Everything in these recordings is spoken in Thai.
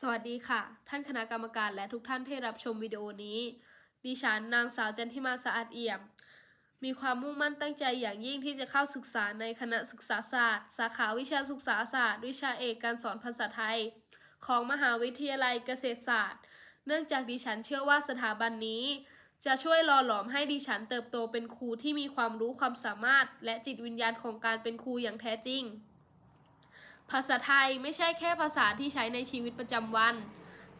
สวัสดีค่ะ ท่านคณะกรรมการและทุกท่านที่รับชมวิดีโอนี้ ดิฉันนางสาวจันทิมาสะอาดเอี่ยม มีความมุ่งมั่นตั้งใจอย่างยิ่งที่จะเข้าศึกษาในคณะศึกษาศาสตร์ สาขาวิชาศึกษาศาสตร์ วิชาเอกการสอนภาษาไทย ของมหาวิทยาลัยเกษตรศาสตร์ เนื่องจากดิฉันเชื่อว่าสถาบันนี้ จะช่วยหล่อหลอมให้ดิฉันเติบโตเป็นครูที่มีความรู้ความสามารถ และจิตวิญญาณของการเป็นครูอย่างแท้จริง ภาษาไทยไม่ใช่แค่ภาษาที่ใช้ในชีวิตประจำวัน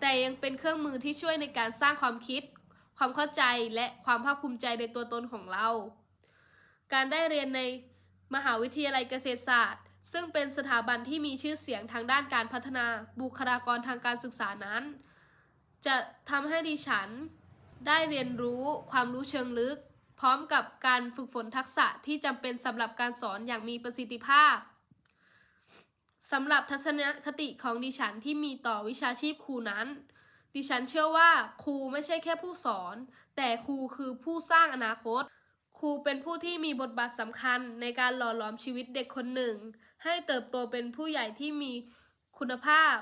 แต่ยังเป็นเครื่องมือที่ช่วยในการสร้างความคิด ความเข้าใจและความภาคภูมิใจในตัวตนของเรา การได้เรียนในมหาวิทยาลัยเกษตรศาสตร์ ซึ่งเป็นสถาบันที่มีชื่อเสียงทางด้านการพัฒนาบุคลากรทางการศึกษานั้น จะทำให้ดิฉันได้เรียนรู้ความรู้เชิงลึก พร้อมกับการฝึกฝนทักษะที่จำเป็นสำหรับการสอนอย่างมีประสิทธิภาพ สำหรับทัศนคติของดิฉันที่มีต่อวิชาชีพครูนั้น ดิฉันเชื่อว่าครูไม่ใช่แค่ผู้สอน แต่ครูคือผู้สร้างอนาคต ครูเป็นผู้ที่มีบทบาทสำคัญในการหล่อหลอมชีวิตเด็กคนหนึ่ง ให้เติบโตเป็นผู้ใหญ่ที่มีคุณภาพ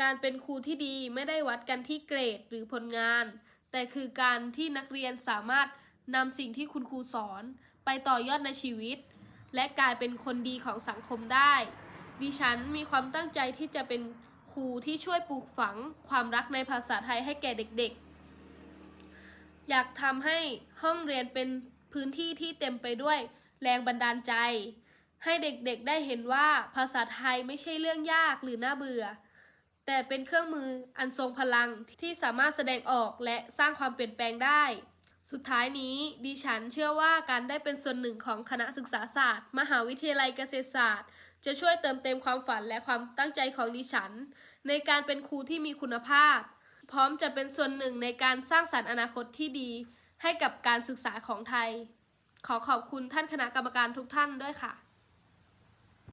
การเป็นครูที่ดีไม่ได้วัดกันที่เกรดหรือผลงาน แต่คือการที่นักเรียนสามารถนำสิ่งที่คุณครูสอน ไปต่อยอดในชีวิต และกลายเป็นคนดีของสังคมได้ ดิฉันมีความตั้งใจที่จะเป็นครูที่ช่วยปลูกฝังความรักในภาษาไทยให้แก่เด็กๆ อยากทำให้ห้องเรียนเป็นพื้นที่ที่เต็มไปด้วยแรงบันดาลใจ ให้เด็กๆได้เห็นว่าภาษาไทยไม่ใช่เรื่องยากหรือน่าเบื่อ แต่เป็นเครื่องมืออันทรงพลังที่สามารถแสดงออกและสร้างความเปลี่ยนแปลงได้ สุดท้ายนี้ดิฉันเชื่อว่าการได้เป็นส่วนหนึ่งของคณะศึกษาศาสตร์ มหาวิทยาลัยเกษตรศาสตร์ จะช่วยเติมเต็มความฝันและความตั้งใจของดิฉัน ในการเป็นครูที่มีคุณภาพ พร้อมจะเป็นส่วนหนึ่งในการสร้างสรรค์อนาคตที่ดี ให้กับการศึกษาของไทย ขอขอบคุณท่านคณะกรรมการทุกท่านด้วยค่ะ